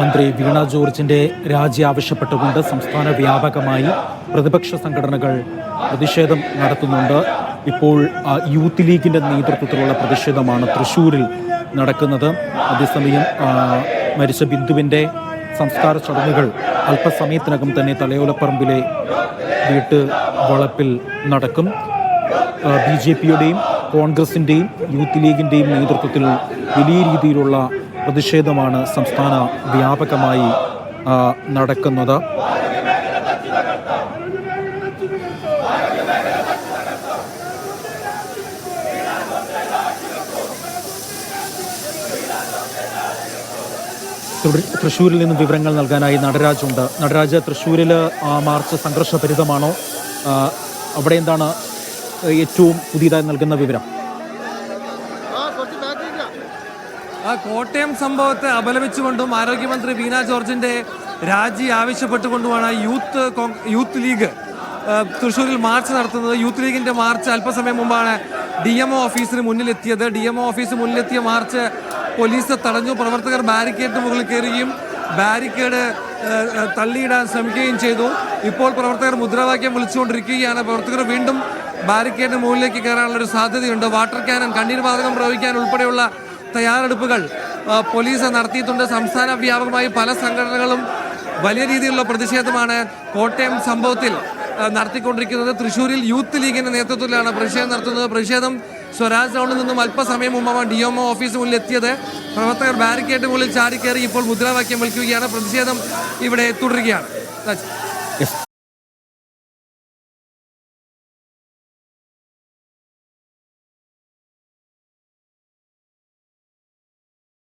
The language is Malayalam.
മന്ത്രി വീണ ജോർജിന്റെ രാജി ആവശ്യപ്പെട്ടുകൊണ്ട് സംസ്ഥാന വ്യാപകമായി പ്രതിപക്ഷ സംഘടനകൾ പ്രതിഷേധം നടത്തുന്നുണ്ട്. ഇപ്പോൾ യൂത്ത് ലീഗിന്റെ നേതൃത്വത്തിലുള്ള പ്രതിഷേധമാണ് തൃശൂരിൽ നടക്കുന്നത്. അതേസമയം മരിച്ച ബിന്ദുവിന്റെ സംസ്കാര ചടങ്ങുകൾ അല്പസമയത്തിനകം തന്നെ തലയോലപ്പറമ്പിലെ വീട്ട് വളപ്പിൽ നടക്കും. ബി ജെ പിയുടെയും കോൺഗ്രസിന്റെയും യൂത്ത് ലീഗിന്റെയും നേതൃത്വത്തിൽ വലിയ രീതിയിലുള്ള പ്രതിഷേധമാണ് സംസ്ഥാന വ്യാപകമായി നടക്കുന്നത്. തൃശ്ശൂരിൽ നിന്നും വിവരങ്ങൾ നൽകാനായി നടരാജ് ഉണ്ട് നടരാജ് തൃശ്ശൂരിൽ മാർച്ച് സംഘർഷഭരിതമാണോ? അവിടെ എന്താണ് ഏറ്റവും പുതിയതായി നൽകുന്ന വിവരം? ആ കോട്ടയം സംഭവത്തെ അപലപിച്ചുകൊണ്ടും ആരോഗ്യമന്ത്രി ബീന ജോർജിന്റെ രാജി ആവശ്യപ്പെട്ടുകൊണ്ടുമാണ് യൂത്ത് യൂത്ത് ലീഗ് തൃശ്ശൂരിൽ മാർച്ച് നടത്തുന്നത്. യൂത്ത് ലീഗിന്റെ മാർച്ച് അല്പസമയം മുമ്പാണ് ഡി എം ഒ ഓഫീസിന് മുന്നിലെത്തിയത്. ഡി എം ഒ ഓഫീസിന് മുന്നിലെത്തിയ മാർച്ച് പോലീസ് തടഞ്ഞു. പ്രവർത്തകർ ബാരിക്കേഡിന് മുകളിൽ കയറുകയും ബാരിക്കേഡ് തള്ളിയിടാൻ ശ്രമിക്കുകയും ചെയ്തു. ഇപ്പോൾ പ്രവർത്തകർ മുദ്രാവാക്യം വിളിച്ചുകൊണ്ടിരിക്കുകയാണ്. പ്രവർത്തകർ വീണ്ടും ബാരിക്കേഡിന് മുകളിലേക്ക് കയറാനുള്ള ഒരു സാധ്യതയുണ്ട്. വാട്ടർ ക്യാനൻ കണ്ണീർ വാതകം പ്രയോഗിക്കാൻ ഉൾപ്പെടെയുള്ള തയ്യാറെടുപ്പുകൾ പോലീസ് നടത്തിയിട്ടുണ്ട്. സംസ്ഥാന വ്യാപകമായി പല സംഘടനകളും വലിയ രീതിയിലുള്ള പ്രതിഷേധമാണ് കോട്ടയം സംഭവത്തിൽ നടത്തിക്കൊണ്ടിരിക്കുന്നത്. തൃശ്ശൂരിൽ യൂത്ത് ലീഗിന്റെ നേതൃത്വത്തിലാണ് പ്രതിഷേധം നടത്തുന്നത്. പ്രതിഷേധം സ്വരാജ് ടൗണിൽ നിന്നും അല്പസമയം മുമ്പാണ് ഡി എം ഒ ഓഫീസ് മുന്നിൽ എത്തിയത് പ്രവർത്തകർ ബാരിക്കേഡ് മുകളിൽ ചാടിക്കയറി ഇപ്പോൾ മുദ്രാവാക്യം വിളിക്കുകയാണ്. പ്രതിഷേധം ഇവിടെ തുടരുകയാണ്.